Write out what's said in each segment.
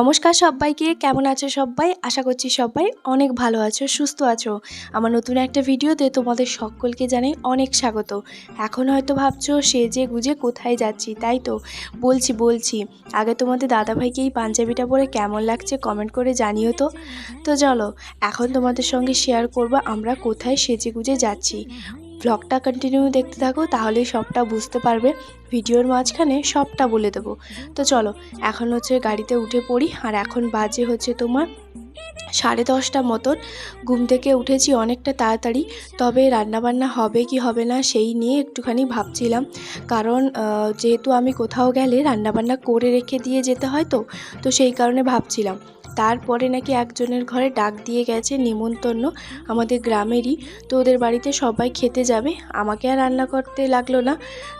নমস্কার সবাইকে, কেমন আছো সবাই? আশা করছি সবাই অনেক ভালো আছো, সুস্থ আছো। আমার নতুন একটা ভিডিওতে তোমাদের সকলকে জানাই অনেক স্বাগত। এখন হয়তো ভাবছ, সেজে গুজে কোথায় যাচ্ছি, তাই তো? বলছি বলছি। আগে তোমাদের দাদাভাইকে এই পাঞ্জাবিটা পরে কেমন লাগছে কমেন্ট করে জানিও তো। তো চলো, এখন তোমাদের সঙ্গে শেয়ার করব আমরা কোথায় সেজে গুজে যাচ্ছি। ব্লগটা কন্টিনিউ দেখতে থাকো, তাহলেই সবটা বুঝতে পারবে। ভিডিওর মাঝখানে সবটা বলে দেবো। তো চলো, এখন হচ্ছে গাড়িতে উঠে পড়ি, আর এখন বাজে হচ্ছে তোমার সাড়ে দশটা মতন। ঘুম থেকে উঠেছি অনেকটা তাড়াতাড়ি, তবে রান্নাবান্না হবে কি হবে না সেই নিয়ে একটুখানি ভাবছিলাম। কারণ যেহেতু আমি কোথাও গেলে রান্নাবান্না করে রেখে দিয়ে যেতে হয় তো তো সেই কারণে ভাবছিলাম। তারপরে নাকি একজনের ঘরে ডাক দিয়ে গেছে নিমন্তন্ন আমাদের গ্রামেরই, তো ওদের বাড়িতে সবাই খেতে যাবে, আমাকে আর রান্না করতে লাগল না।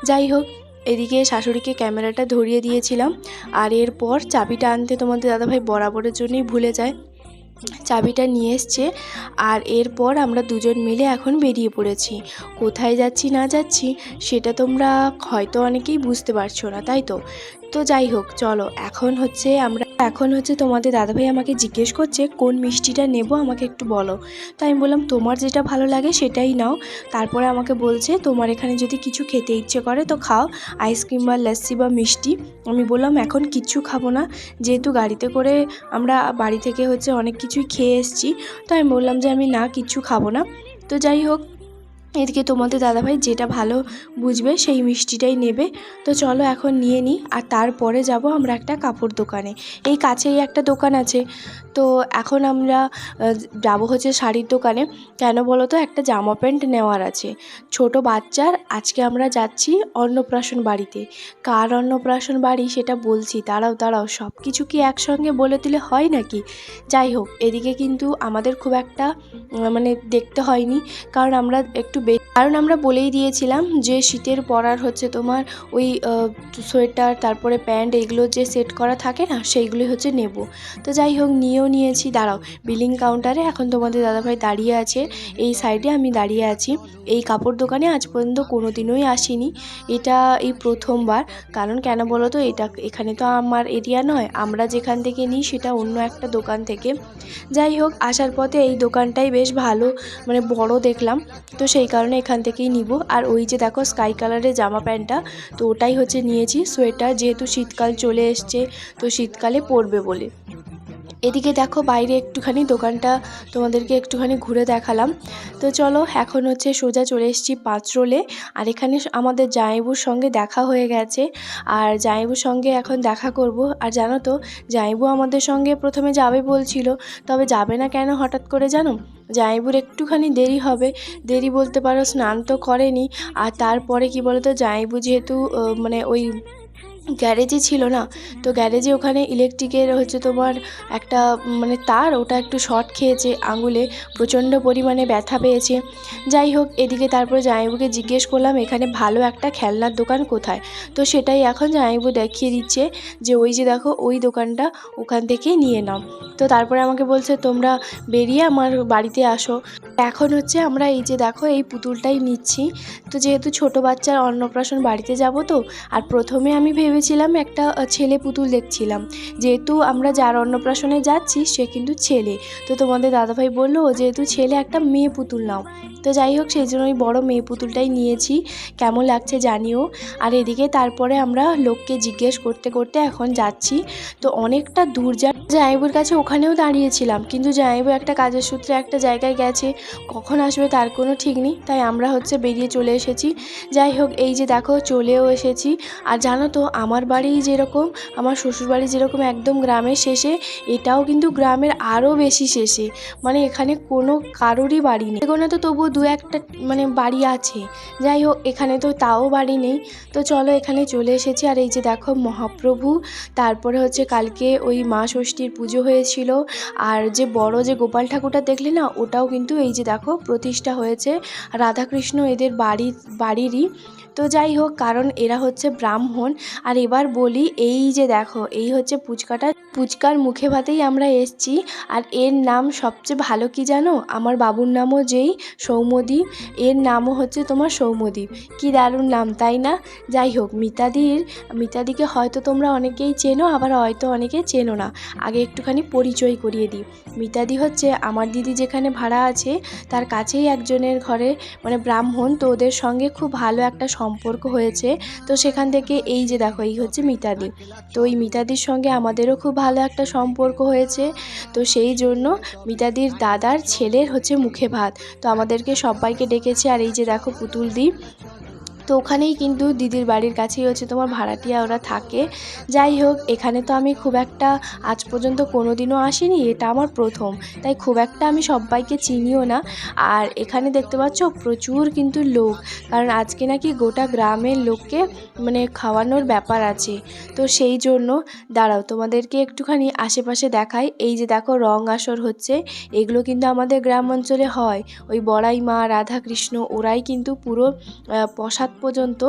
যাই হোক, এদিকে শাশুড়িকে ক্যামেরাটা ধরিয়ে দিয়েছিলাম, আর এরপর চাবিটা আনতে তোমাদের দাদাভাই বরাবরের জন্যই ভুলে যায়। চাবিটা নিয়ে এসছে, আর এরপর আমরা দুজন মিলে এখন বেরিয়ে পড়েছি। কোথায় যাচ্ছি, না যাচ্ছি, সেটা তোমরা হয়তো অনেকেই বুঝতে পারছ না, তাই তো? তো যাই হোক, চলো। এখন হচ্ছে আমরা এখন হচ্ছে তোমাদের দাদাভাই আমাকে জিজ্ঞেস করছে, কোন মিষ্টিটা নেব? আমাকে একটু বলো। তো আমি বললাম, তোমার যেটা ভালো লাগে সেটাই নাও। তারপরে আমাকে বলছে, তোমার এখানে যদি কিছু খেতে ইচ্ছে করে তো খাও, আইসক্রিম বা লস্যি বা মিষ্টি। আমি বললাম, এখন কিচ্ছু খাব না। যেহেতু গাড়িতে করে আমরা বাড়ি থেকে হচ্ছে অনেক কিছুই খেয়ে এসেছি তো আমি বললাম যে আমি না কিচ্ছু খাব না। তো যাই হোক এদিকে তোমাদের দাদাভাই যেটা ভালো বুঝবে সেই মিষ্টিটাই নেবে। তো চলো এখন নিয়ে নিই, আর তারপরে যাব আমরা একটা কাপড় দোকানে। এই কাছেই একটা দোকান আছে। তো এখন আমরা যাব হচ্ছে শাড়ির দোকানে। কেন বলো তো একটা জামা প্যান্ট নেওয়ার আছে। ছোট বাচ্চার, আজকে আমরা যাচ্ছি অন্নপ্রাশন বাড়িতে। কার অন্নপ্রাশন বাড়ি সেটা বলছি। তারাও তারাও সব কিছু কি একসঙ্গে বলে দিলে হয় নাকি? যাই হোক, এদিকে কিন্তু আমাদের খুব একটা মানে দেখতে হয়নি। কারণ আমরা একটু বে কারণ আমরা বলেই দিয়েছিলাম যে শীতের পরার হচ্ছে তোমার ওই সোয়েটার, তারপরে প্যান্ট এগুলো যে সেট করা থাকে না, সেইগুলোই হচ্ছে নেব। তো যাই হোক, নিয়েও নিয়েছি। দাঁড়াও, বিলিং কাউন্টারে এখন তোমাদের দাদাভাই দাঁড়িয়ে আছে। এই সাইডে আমি দাঁড়িয়ে আছি। এই কাপড় দোকানে আজ পর্যন্ত কোনো দিনই আসিনি। এটা এই প্রথমবার। কারণ কেন বলো তো, এটা এখানে তো আমার এরিয়া নয়। আমরা যেখান থেকে নিই, সেটা অন্য একটা দোকান থেকে। যাই হোক, আসার পথে এই দোকানটাই বেশ ভালো মানে বড় দেখলাম। তো সেই কারণে এখান থেকেই নিব। আর ওই যে দেখো স্কাই কালারের জামা প্যান্টটা, তো ওটাই হচ্ছে নিয়েছি। সোয়েটার যেহেতু শীতকাল চলে এসছে, তো শীতকালে পরবে বলে। এদিকে দেখো বাইরে একটুখানি দোকানটা তোমাদেরকে একটুখানি ঘুরে দেখালাম। তো চলো এখন হচ্ছে সোজা চলে এসেছি পাঁচরোলে আর এখানে আমাদের জামাইবুর সঙ্গে দেখা হয়ে গেছে। আর জামাইবুর সঙ্গে এখন দেখা করব। আর জানো তো, জামাইবু আমাদের সঙ্গে প্রথমে যাবে বলছিল, তবে যাবে না কেন হঠাৎ করে জানো? জামাইবুর একটুখানি দেরি হবে। দেরি বলতে পারো, স্নান তো করেনি। আর তারপরে কি বলো তো জামাইবু যেহেতু মানে ওই গ্যারেজে ছিল না। তো গ্যারেজে ওখানে ইলেকট্রিকের হচ্ছে তোমার একটা মানে তার ওটা একটু শর্ট খেয়েছে, আঙুলে প্রচণ্ড পরিমাণে ব্যথা পেয়েছে। যাই হোক, এদিকে তারপরে জামাইবুকে জিজ্ঞেস করলাম, এখানে ভালো একটা খেলনার দোকান কোথায়? তো সেটাই এখন জামাইবু দেখিয়ে দিচ্ছে যে, ওই যে দেখো, ওই দোকানটা ওখান থেকেই নিয়ে নাও। তো তারপরে আমাকে বলছে, তোমরা বেরিয়ে আমার বাড়িতে আসো। এখন হচ্ছে আমরা এই যে দেখো এই পুতুলটাই নিচ্ছি। তো যেহেতু ছোট বাচ্চার অন্নপ্রাশন বাড়িতে যাব তো, আর প্রথমে আমি ভেবেছিলাম একটা ছেলে পুতুল দেখছিলাম। যেহেতু আমরা যার অন্নপ্রাশনে যাচ্ছি, সে কিন্তু ছেলে। তো তোমাদের দাদাভাই বলল, "ও যেহেতু ছেলে, একটা মেয়ে পুতুল নাও। তো যাই হোক, সেই জন্য ওই বড়ো মেয়ে পুতুলটাই নিয়েছি। কেমন লাগছে জানিও। আর এদিকে তারপরে আমরা লোককে জিজ্ঞেস করতে করতে এখন যাচ্ছি। তো অনেকটা দূর যা জামাইবুর কাছে ওখানেও দাঁড়িয়েছিলাম। কিন্তু জামাইবু একটা কাজের সূত্রে একটা জায়গায় গেছে। কখন আসবে তার কোনো ঠিক নেই, তাই আমরা হচ্ছে বেরিয়ে চলে এসেছি। যাই হোক, এই যে দেখো, চলেও এসেছি। আর জানো তো, আমার বাড়ি যেরকম, আমার শ্বশুরবাড়ি যেরকম একদম গ্রামের শেষে, এটাও কিন্তু গ্রামের আরও বেশি শেষে। মানে এখানে কোনো কারোরই বাড়ি নেই। এখানে তো তবুও দু একটা মানে বাড়ি আছে। যাই হোক, এখানে তো তাও বাড়ি নেই। তো চলো, এখানে চলে এসেছি। আর এই যে দেখো, মহাপ্রভু, তারপরে হচ্ছে কালকে ওই মা ষষ্ঠীর পুজো হয়েছিল। আর যে বড় যে গোপাল ঠাকুরটা দেখলে না, ওটাও কিন্তু এই যে দেখো, প্রতিষ্ঠা হয়েছে রাধাকৃষ্ণ এদের বাড়ির বাড়িরই। তো যাই হোক, কারণ এরা হচ্ছে ব্রাহ্মণ। আর এবার বলি, এই যে দেখো, এই হচ্ছে পুচকাটা পুচকার মুখে ভাতেই আমরা এসছি। আর এর নাম সবচেয়ে ভালো কি জানো? আমার বাবুর নামও যেই সৌম্যদীপ এর নামও হচ্ছে তোমার সৌম্যদীপ কি দারুণ নাম, তাই না? যাই হোক, মিতাদির, মিতাদিকে হয়তো তোমরা অনেকেই চেনো, আবার হয়তো অনেকে চেনো না। আগে একটুখানি পরিচয় করিয়ে দিই। মিতাদি হচ্ছে আমার দিদি যেখানে ভাড়া আছে, তার কাছেই একজনের ঘরে মানে ব্রাহ্মণ, তো ওদের সঙ্গে খুব ভালো একটা সম্পর্ক হয়েছে। তো সেখান থেকে এই যে দেখো, এই হচ্ছে মিতাদি। তো ওই মিতাদির সঙ্গে আমাদেরও খুব ভালো একটা সম্পর্ক হয়েছে। তো সেই জন্য মিতাদির দাদার ছেলের হচ্ছে মুখে ভাত। তো আমাদেরকে সবাইকে ডেকেছে। আর এই যে দেখো পুতুল দি তো ওখানেই কিন্তু দিদির বাড়ির কাছেই হচ্ছে তোমার ভাড়াটিয়া ওরা থাকে। যাই হোক, এখানে তো আমি খুব একটা আজ পর্যন্ত কোনো দিনও আসিনি, এটা আমার প্রথম। তাই খুব একটা আমি সবাইকে চিনিও না। আর এখানে দেখতে পাচ্ছ, প্রচুর কিন্তু লোক। কারণ আজকে নাকি গোটা গ্রামের লোককে মানে খাওয়ানোর ব্যাপার আছে। তো সেই জন্য, দাঁড়াও, তোমাদেরকে একটুখানি আশেপাশে দেখাই। এই যে দেখো, রং আসর হচ্ছে। এগুলো কিন্তু আমাদের গ্রাম অঞ্চলে হয়। ওই বড়াই মা রাধাকৃষ্ণ, ওরাই কিন্তু পুরো প্রসাদ পর্যন্ত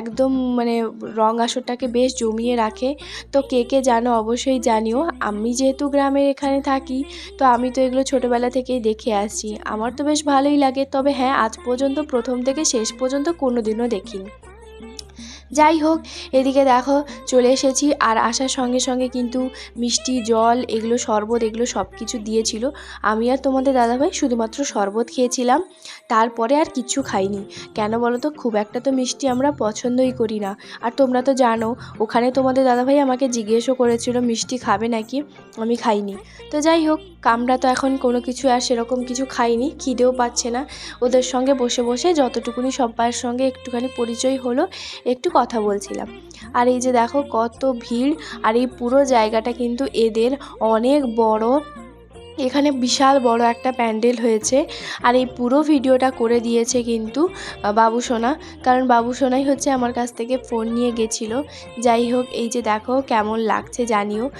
একদম মানে রং আসরটাকে বেশ জমিয়ে রাখে। তো কে কে জানো অবশ্যই জানিও। আমি যেহেতু গ্রামের এখানে থাকি, তো আমি তো এগুলো ছোটোবেলা থেকেই দেখে আসছি আমার তো বেশ ভালোই লাগে, তবে হ্যাঁ আজ পর্যন্ত প্রথম থেকে শেষ পর্যন্ত কোনো দিনও দেখিনি। যাই হোক, এদিকে দেখো চলে এসেছি আর আসার সঙ্গে সঙ্গে কিন্তু মিষ্টি, জল, এগুলো শরবত, এগুলো সব কিছু দিয়েছিল। আমি আর তোমাদের দাদাভাই শুধুমাত্র শরবত খেয়েছিলাম, তারপরে আর কিচ্ছু খাইনি। কেন বলো তো, খুব একটা তো মিষ্টি আমরা পছন্দই করি না। আর তোমরা তো জানো, ওখানে তোমাদের দাদাভাই আমাকে জিজ্ঞেসও করেছিল, মিষ্টি খাবে নাকি? আমি খাইনি। তো যাই হোক আমরা তো এখন কোনো কিছু আর সেরকম কিছু খাইনি, খিদেও পাচ্ছে না। ওদের সঙ্গে বসে বসে যতটুকুনি সব্বার সঙ্গে একটুখানি পরিচয় হলো, একটু কথা বলছিলাম। আর এই যে দেখো কত ভিড়, আর এই পুরো জায়গাটা কিন্তু এদের অনেক বড়, এখানে বিশাল বড় একটা প্যান্ডেল হয়েছে। আর এই পুরো ভিডিওটা করে দিয়েছে কিন্তু বাবু সোনা। কারণ বাবু সোনাই হচ্ছে আমার কাছ থেকে ফোন নিয়ে গেছিল। যাই হোক, এই যে দেখো কেমন লাগছে জানিও।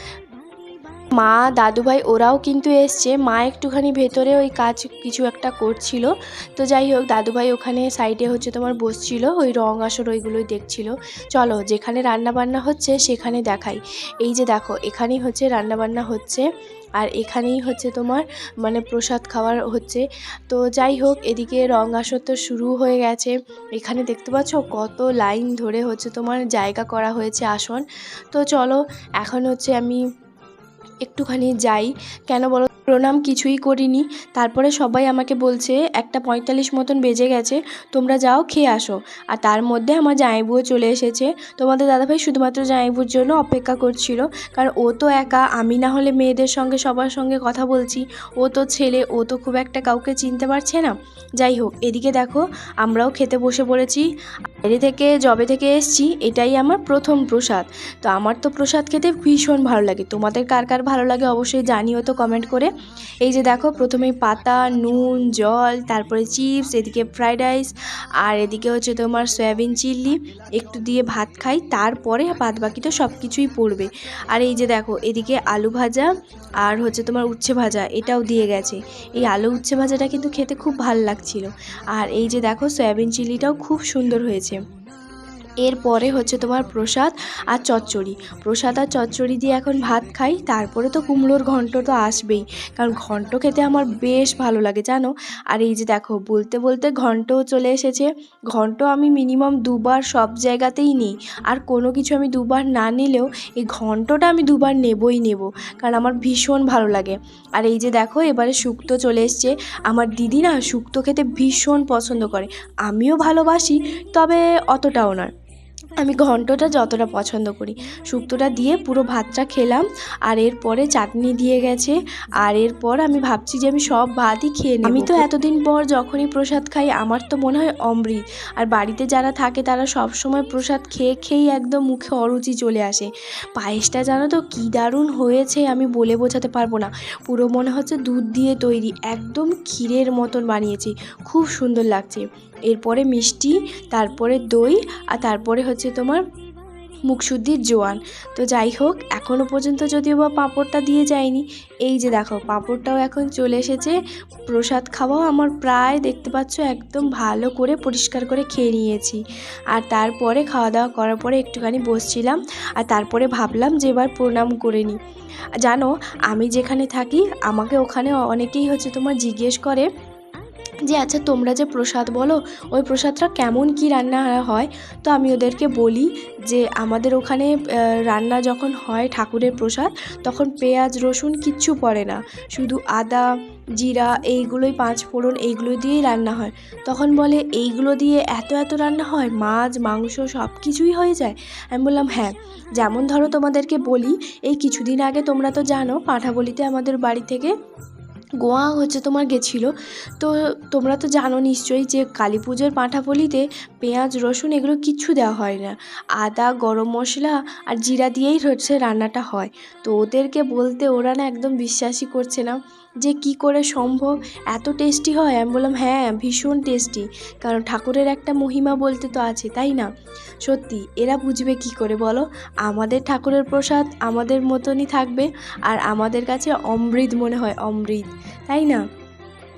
মা, দাদুভাই ওরাও কিন্তু এসছে। মা একটুখানি ভেতরে ওই কাজ কিছু একটা করছিল। তো যাই হোক, দাদুভাই ওখানে সাইডে হচ্ছে তোমার বসছিল, ওই রং আসর ওইগুলোই দেখছিল। চলো, যেখানে রান্না বান্না হচ্ছে সেখানে দেখাই। এই যে দেখো, এখানেই হচ্ছে রান্না বান্না হচ্ছে আর এখানেই হচ্ছে তোমার মানে প্রসাদ খাওয়ার হচ্ছে। তো যাই হোক, এদিকে রং আসর তো শুরু হয়ে গেছে। এখানে দেখতে পাচ্ছ কত লাইন ধরে হচ্ছে তোমার জায়গা করা হয়েছে আসন। তো চলো, এখন হচ্ছে আমি একটুখানি যাই। কেন বলো প্রণাম কিছুই করিনি। তারপরে সবাই আমাকে বলছে, একটা পঁয়তাল্লিশ মতন বেজে গেছে, তোমরা যাও খেয়ে আসো। আর তার মধ্যে আমার জামাইবুও চলে এসেছে। তোমাদের দাদাভাই শুধুমাত্র জামাইবুর জন্য অপেক্ষা করছিল, কারণ ও তো একা, আমি না হলে মেয়েদের সঙ্গে, সবার সঙ্গে কথা বলছি। ও তো ছেলে, ও তো খুব একটা কাউকে চিনতে পারছে না। যাই হোক, এদিকে দেখো, আমরাও খেতে বসে পড়েছি। বাইরে থেকে জবে থেকে এসছি, এটাই আমার প্রথম প্রসাদ। তো আমার তো প্রসাদ খেতে ভীষণ ভালো লাগে। তোমাদের কার কার ভালো লাগে অবশ্যই জানিও তো কমেন্ট করে। এই যে দেখো প্রথমেই পাতা, নুন, জল, তারপরে চিপস, এদিকে ফ্রাইড রাইস, আর এদিকে হচ্ছে তোমার সয়াবিন চিল্লি। একটু দিয়ে ভাত খাই, তারপরে বাদ বাকি তো সব কিছুই পড়বে। আর এই যে দেখো, এদিকে আলু ভাজা আর হচ্ছে তোমার উচ্ছে ভাজা, এটাও দিয়ে গেছে। এই আলু উচ্ছে ভাজাটা কিন্তু খেতে খুব ভালো লাগছিল। আর এই যে দেখো, সয়াবিন চিল্লিটাও খুব সুন্দর হয়েছে। এরপরে হচ্ছে তোমার প্রসাদ আর চচ্চড়ি। প্রসাদ আর চচ্চড়ি দিয়ে এখন ভাত খাই, তারপরে তো কুমড়োর ঘন্ট তো আসবেই। কারণ ঘন্ট খেতে আমার বেশ ভালো লাগে, জানো? আর এই যে দেখো, বলতে বলতে ঘন্টও চলে এসেছে। ঘন্ট আমি মিনিমাম দুবার সব জায়গাতেই নিই। আর কোনো কিছু আমি দুবার না নিলেও এই ঘন্টটা আমি দুবার নেবই নেব, কারণ আমার ভীষণ ভালো লাগে। আর এই যে দেখো, এবারে শুক্তো চলে এসছে। আমার দিদি না শুক্তো খেতে ভীষণ পছন্দ করে। আমিও ভালোবাসি, তবে অতটাও নয়। আমি ঘন্টটা যতটা পছন্দ করি। শুক্তোটা দিয়ে পুরো ভাতটা খেলাম আর এরপরে চাটনি দিয়ে গেছে আর এরপর আমি ভাবছি যে আমি সব ভাতই খেয়ে নেব। আমি তো এতদিন পর যখনই প্রসাদ খাই আমার তো মনে হয় অমৃত। আর বাড়িতে যারা থাকে তারা সব সময় প্রসাদ খেয়ে খেয়েই একদম মুখে অরুচি চলে আসে। পায়েসটা জানো তো কী দারুণ হয়েছে আমি বলে বোঝাতে পারব না। পুরো মনে হচ্ছে দুধ দিয়ে তৈরি একদম ক্ষীরের মতন বানিয়েছি। খুব সুন্দর লাগছে। এরপরে মিষ্টি, তারপরে দই আর তারপরে হচ্ছে তোমার মুখশুদ্ধির জোয়ান। তো যাই হোক এখনও পর্যন্ত যদিও বা পাঁপড়টা দিয়ে যায়নি, এই যে দেখো, পাঁপড়টাও এখন চলে এসেছে। প্রসাদ খাওয়াও আমার প্রায়, দেখতে পাচ্ছ, একদম ভালো করে পরিষ্কার করে খেয়ে নিয়েছি। আর তারপরে খাওয়া দাওয়া করার পরে একটুখানি বসছিলাম আর তারপরে ভাবলাম যে এবার প্রণাম করে নিই জানো, আমি যেখানে থাকি, আমাকে ওখানে অনেকেই হচ্ছে তোমার জিজ্ঞেস করে যে আচ্ছা তোমরা যে প্রসাদ বলো, ওই প্রসাদটা কেমন কি রান্না হয়? তো আমি ওদেরকে বলি যে, আমাদের ওখানে রান্না যখন হয় ঠাকুরের প্রসাদ, তখন পেঁয়াজ, রসুন কিচ্ছু পড়ে না। শুধু আদা, জিরা, এইগুলোই পাঁচ ফোড়ন, এইগুলো দিয়েই রান্না হয়। তখন বলে, এইগুলো দিয়ে এত এত রান্না হয়? মাছ, মাংস সব কিছুই হয়ে যায়? আমি বললাম হ্যাঁ। যেমন ধরো তোমাদেরকে বলি, এই কিছুদিন আগে তোমরা তো জানো, পাঁঠাবলিতে আমাদের বাড়ি থেকে গোয়া হচ্ছে তোমার গেছিল। তো তোমরা তো জানো নিশ্চয়ই যে কালী পুজোর পাঁঠাপলিতে পেঁয়াজ, রসুন এগুলো কিছু দেওয়া হয় না। আদা, গরম মশলা আর জিরা দিয়েই হচ্ছে রান্নাটা হয়। তো ওদেরকে বলতে ওরা না একদম বিশ্বাসই করছে না। যে কি করে সম্ভব? এত টেস্টি হয়? আমি বললাম হ্যাঁ ভীষণ টেস্টি কারণ ঠাকুরের একটা মহিমা বলতে তো আছে, তাই না? সত্যি, এরা বুঝবে কি করে বলো? আমাদের ঠাকুরের প্রসাদ আমাদের মতনই থাকবে আর আমাদের কাছে অমৃত মনে হয়, অমৃত, তাই না?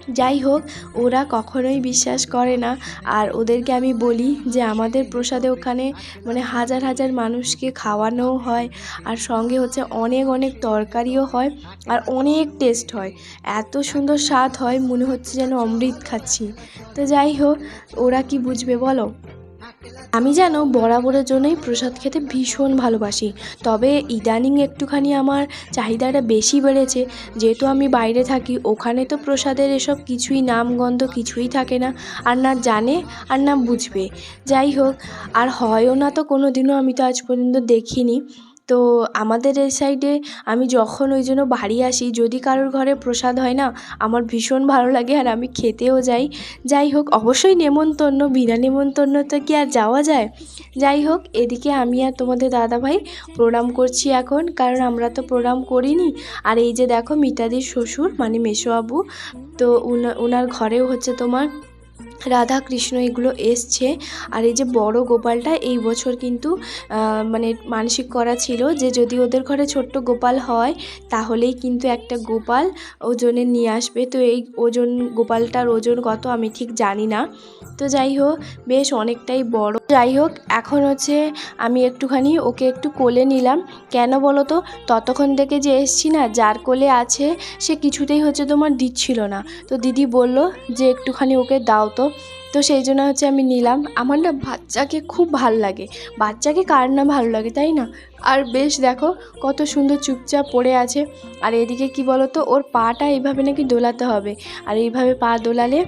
যাই হোক, ওরা কখনোই বিশ্বাস করে না। আর ওদেরকে আমি বলি যে, আমাদের প্রসাদে ওখানে মানে হাজার হাজার মানুষকে খাওয়ানোও হয়, আর সঙ্গে হচ্ছে অনেক অনেক তরকারিও হয়, আর অনেক টেস্ট হয়। এত সুন্দর স্বাদ হয়, মনে হচ্ছে যেন অমৃত খাচ্ছি। তো যাই হোক, ওরা কি বুঝবে বলো? আমি যেন বরাবরের জন্যই প্রসাদ খেতে ভীষণ ভালোবাসি। তবে ইদানিং একটুখানি আমার চাহিদাটা বেশি বেড়েছে। যেহেতু আমি বাইরে থাকি, ওখানে তো প্রসাদের এসব কিছুই নামগন্ধ কিছুই থাকে না। আর না জানে, আর না বুঝবে। যাই হোক, আর হয়ও না তো কোনো দিনও আমি তো আজ পর্যন্ত দেখিনি। তো আমাদের এই সাইডে আমি যখন ওই জন্য বাড়ি আসি, যদি কারোর ঘরে প্রসাদ হয় না, আমার ভীষণ ভালো লাগে আর আমি খেতেও যাই। যাই হোক, অবশ্যই নেমন্তন্ন, বিনা নেমন্তন্ন তো কি আর যাওয়া যায়? যাই হোক, এদিকে আমি আর তোমাদের দাদাভাই প্রণাম করছি এখন, কারণ আমরা তো প্রণাম করিনি। আর এই যে দেখো মিতাদির শ্বশুর মানে মেসোবাবু তো উনা- ওনার ঘরেও হচ্ছে তোমার রাধা কৃষ্ণ এগুলো এসছে। আর এই যে বড় গোপালটা এই বছর কিন্তু মানে মানসিক করা ছিল যে যদি ওদের ঘরে ছোট্ট গোপাল হয়, তাহলেই কিন্তু একটা গোপাল ওজনে নিয়ে আসবে। তো এই ওজন, গোপালটার ওজন কত আমি ঠিক জানি না। তো যাই হোক, বেশ অনেকটাই বড়। যাই হোক, এখন হচ্ছে আমি একটুখানি ওকে একটু কোলে নিলাম। কেন বলো তো? ততক্ষণ থেকে যে এসছি না, যার কোলে আছে, সে কিছুতেই হচ্ছে তোমার দিচ্ছিল না। তো দিদি বলল যে একটুখানি ওকে দাও তো। তো সেই জন্য হচ্ছে আমি নিলাম। আমার না বাচ্চাকে খুব ভালো লাগে। বাচ্চাকে কার না ভালো লাগে, তাই না? আর বেশ দেখো, কত সুন্দর চুপচাপ পড়ে আছে। আর এদিকে কি বলো তো ওর পাটা এইভাবে নাকি দোলাতে হবে। আর এইভাবে পা দোলালে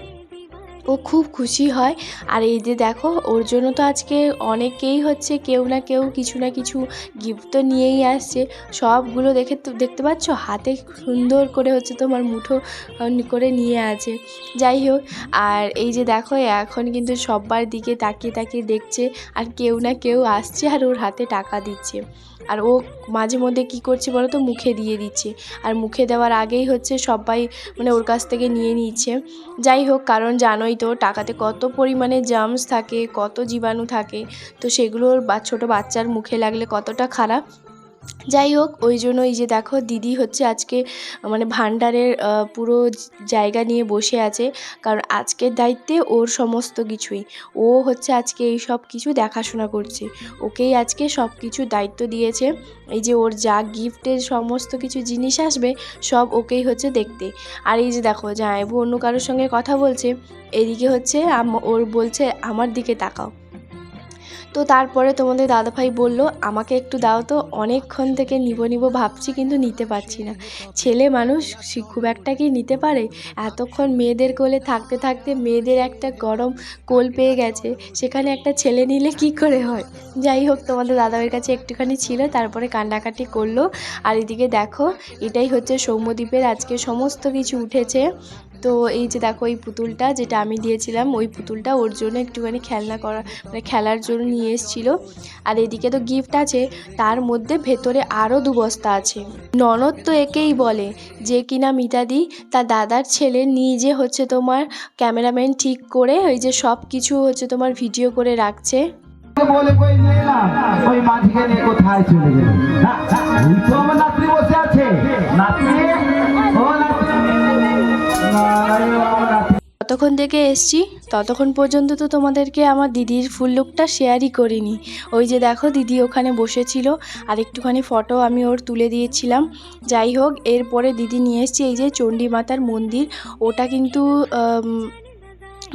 ও খুব খুশি হয়। আর এই যে দেখো, ওর জন্য তো আজকে অনেকেই হচ্ছে কেউ না কেউ কিছু না কিছু গিফট তো নিয়েই আসছে। সবগুলো দেখে দেখতে পাচ্ছ? হাতে সুন্দর করে হচ্ছে তোমার মুঠো করে নিয়ে আছে। যাই হোক, আর এই যে দেখো, এখন কিন্তু সবার দিকে তাকিয়ে তাকিয়ে দেখছে, আর কেউ না কেউ আসছে আর ওর হাতে টাকা দিচ্ছে। আর ও মাঝে মধ্যে কী করছে বলো তো? মুখে দিয়ে দিচ্ছে। আর মুখে দেওয়ার আগেই হচ্ছে সবাই মানে ওর কাছ থেকে নিয়ে নিচ্ছে। যাই হোক, কারণ জানোই তো টাকাতে কত পরিমাণে জার্মস থাকে, কত জীবাণু থাকে। তো সেগুলোর বা ছোটো বাচ্চার মুখে লাগলে কতটা খারাপ? যাই হোক ওই জন্য এই যে দেখো দিদি হচ্ছে আজকে মানে ভাণ্ডারের আহ, পুরো জায়গা নিয়ে বসে আছে। কারণ আজকের দায়িত্বে ওর সমস্ত কিছুই। ও হচ্ছে আজকে এই সব কিছু দেখাশোনা করছে। ওকেই আজকে সব কিছু দায়িত্ব দিয়েছে। এই যে ওর যা গিফটের সমস্ত কিছু জিনিস আসবে সব ওকেই হচ্ছে দেখতে। আর এই যে দেখো জামাইবু অন্য কারোর সঙ্গে কথা বলছে এদিকে হচ্ছে ওর বলছে আমার দিকে তাকাও। তো তারপরে তোমাদের দাদাভাই বলল, আমাকে একটু দাও তো, অনেকক্ষণ থেকে নিব নিব ভাবছি কিন্তু নিতে পারছি না। ছেলে মানুষ খুব একটা কি নিতে পারে? এতক্ষণ মেয়েদের কোলে থাকতে থাকতে মেয়েদের একটা গরম কোল পেয়ে গেছে, সেখানে একটা ছেলে নিলে কি করে হয়? যাই হোক, তোমাদের দাদাভাইয়ের কাছে একটুখানি ছিল, তারপরে কান্নাকাটি করল। আর এদিকে দেখো, এটাই হচ্ছে সৌম্যদ্বীপের আজকে সমস্ত কিছু উঠেছে। তো এই যে দেখো এই পুতুলটা যেটা আমি দিয়েছিলাম, ওই পুতুলটা ওর জন্য একটুখানি খেলনা করা মানে খেলার জন্য নিয়ে এসেছিল। আর এদিকে তো গিফট আছে, তার মধ্যে ভেতরে আরও দু বস্তা আছে। ননদ তো একেই বলে, যে কিনা মিতাদি, তার দাদার ছেলে নিজে হচ্ছে তোমার ক্যামেরাম্যান ঠিক করে ওই যে সব কিছু হচ্ছে তোমার ভিডিও করে রাখছে। কোথায় চলে গেল? নাতনি, ও ততক্ষণ থেকে এসছি, ততক্ষণ পর্যন্ত তো তোমাদেরকে আমার দিদির ফুল লুকটা শেয়ারই করিনি। ওই যে দেখো দিদি ওখানে বসেছিল, আর একটুখানি ফটো আমি ওর তুলে দিয়েছিলাম। যাই হোক, এরপরে দিদি নিয়ে এসছি এই যে চণ্ডী মাতার মন্দির। ওটা কিন্তু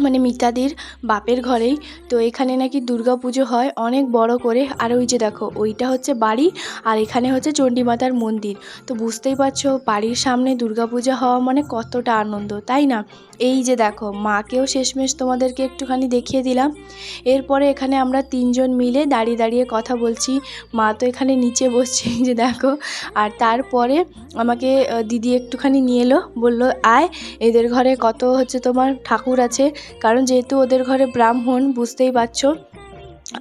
মানে মিতাদির বাপের ঘরেই। তো এখানে নাকি দুর্গা পুজো হয় অনেক বড় করে। আর ওই যে দেখো, ওইটা হচ্ছে বাড়ি আর এখানে হচ্ছে চণ্ডী মাতার মন্দির। তো বুঝতেই পারছ, বাড়ির সামনে দুর্গা পূজা হওয়া মানে কতটা আনন্দ, তাই না? এই যে দেখো, মাকেও শেষমেশ তোমাদেরকে একটুখানি দেখিয়ে দিলাম। এরপরে এখানে আমরা তিনজন মিলে দাঁড়িয়ে দাঁড়িয়ে কথা বলছি। মা তো এখানে নিচে বসছে যে দেখো। আর তারপরে আমাকে দিদি একটুখানি নিয়ে এলো, বলল, আয়, এদের ঘরে কত হচ্ছে তোমার ঠাকুর আছে? কারণ যেহেতু ওদের ঘরে ব্রাহ্মণ বুঝতেই পারছ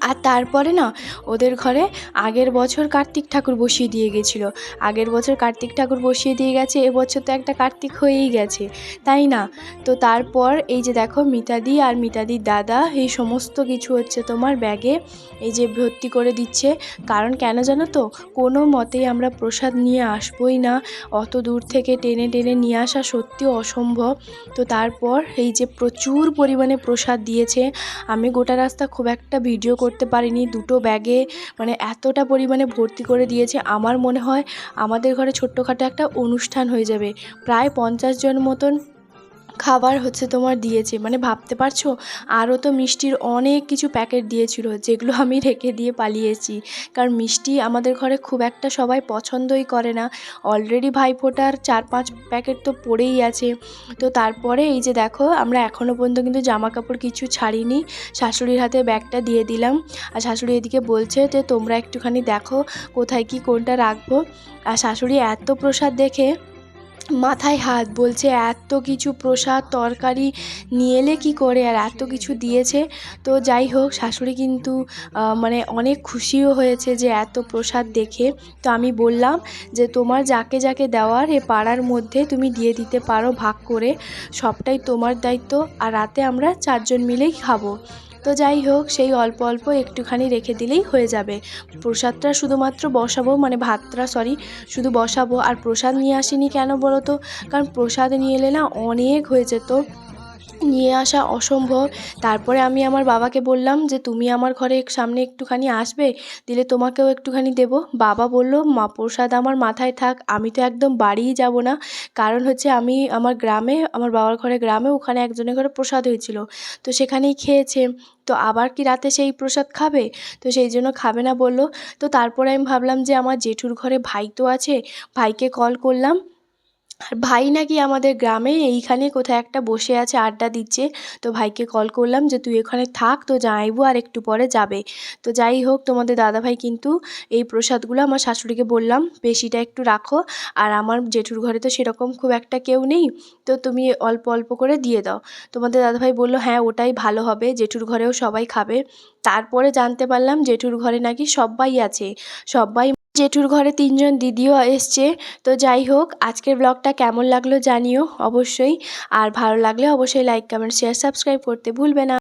আর তারপরে না, ওদের ঘরে আগের বছর কার্তিক ঠাকুর বসিয়ে দিয়ে গেছিল। আগের বছর কার্তিক ঠাকুর বসিয়ে দিয়ে গেছে, এবছর তো একটা কার্তিক হয়েই গেছে। তাই না? তো তারপর এই যে দেখো মিতাদি আর মিতাদির দাদা, এই সমস্ত কিছু হচ্ছে তোমার ব্যাগে, এই যে ভর্তি করে দিচ্ছে। কারণ কেন জানো তো, কোনো মতেই আমরা প্রসাদ নিয়ে আসবোই না। অত দূর থেকে টেনে টেনে নিয়ে আসা সত্যিও অসম্ভব। তো তারপর এই যে প্রচুর পরিমাণে প্রসাদ দিয়েছে। আমি গোটা রাস্তা খুব একটা ভিডিও করতে পারিনি, দুটো ব্যাগে মানে এতটা পরিমাণে ভর্তি করে দিয়েছে। আমার মনে হয় আমাদের ঘরে ছোট্টখাটো একটা অনুষ্ঠান হয়ে যাবে। প্রায় পঞ্চাশ জন মতন খাবার হচ্ছে তোমার দিয়েছে। মানে ভাবতে পারছ? আরও তো মিষ্টির অনেক কিছু প্যাকেট দিয়েছিল, যেগুলো আমি রেখে দিয়ে পালিয়েছি। কারণ মিষ্টি আমাদের ঘরে খুব একটা সবাই পছন্দই করে না। অলরেডি ভাইফোঁটার চার পাঁচ প্যাকেট তো পড়েই আছে। তো তারপরে এই যে দেখো, আমরা এখনও পর্যন্ত কিন্তু জামা কাপড় কিছু ছাড়িনি। শাশুড়ির হাতে ব্যাগটা দিয়ে দিলাম। আর শাশুড়ি এদিকে বলছে যে, তোমরা একটুখানি দেখো কোথায় কি কোনটা রাখব? আর শাশুড়ি এত প্রসাদ দেখে মাথায় হাত বলছে, এত কিছু প্রসাদ তরকারি নিয়ে এলে কী করে? আর এত কিছু দিয়েছে। তো যাই হোক, শাশুড়ি কিন্তু মানে অনেক খুশিও হয়েছে যে এত প্রসাদ দেখে। তো আমি বললাম যে, তোমার যাকে যাকে দেওয়ার এ পাড়ার মধ্যে তুমি দিয়ে দিতে পারো ভাগ করে। সবটাই তোমার দায়িত্ব। আর রাতে আমরা চারজন মিলেই খাব। তো যাই হোক, সেই অল্প অল্প একটুখানি রেখে দিলেই হয়ে যাবে। প্রসাদটা শুধুমাত্র বসাবো মানে ভাতটা সরি শুধু বসাবো। আর প্রসাদ নিয়ে আসিনি কেন বলো তো কারণ প্রসাদ নিয়ে এলে না অনেক হয়ে যেত। নিয়ে আসা অসম্ভব। তারপরে আমি আমার বাবাকে বললাম যে, তুমি আমার ঘরে সামনে একটুখানি আসবে, দিলে তোমাকেও একটুখানি দেব। বাবা বলল, মা প্রসাদ আমার মাথায় থাক, আমি তো একদম বাড়িই যাব না। কারণ হচ্ছে আমি আমার গ্রামে, আমার বাবার ঘরে গ্রামে ওখানে একজনের ঘরে প্রসাদ হয়েছিল। তো সেখানেই খেয়েছে। তো আবার কি রাতে সেই প্রসাদ খাবে? তো সেই জন্য খাবে না বলল। তো তারপরে আমি ভাবলাম যে, আমার জেঠুর ঘরে ভাই তো আছে, ভাইকে কল করলাম। আর ভাই নাকি আমাদের গ্রামে এইখানে কোথায় একটা বসে আছে, আড্ডা দিচ্ছে। তো ভাইকে কল করলাম যে, তুই এখানে থাক, তো যাইবো আর একটু পরে যাবে। তো যাই হোক, তোমাদের দাদাভাই কিন্তু এই প্রসাদগুলো আমার শাশুড়িকে বললাম, বেশিটা একটু রাখো। আর আমার জেঠুর ঘরে তো সেরকম খুব একটা কেউ নেই, তো তুমি অল্প অল্প করে দিয়ে দাও। তোমাদের দাদাভাই বলল হ্যাঁ ওটাই ভালো হবে, জেঠুর ঘরেও সবাই খাবে। তারপরে জানতে পারলাম, জেঠুর ঘরে নাকি সবাই আছে। সবাই জেঠুর ঘরে তিনজন দিদিও এসছে। তো যাই হোক, আজকের ব্লগটা কেমন লাগল জানিও অবশ্যই। আর ভালো লাগলে অবশ্যই লাইক কমেন্ট শেয়ার সাবস্ক্রাইব করতে ভুলবে না।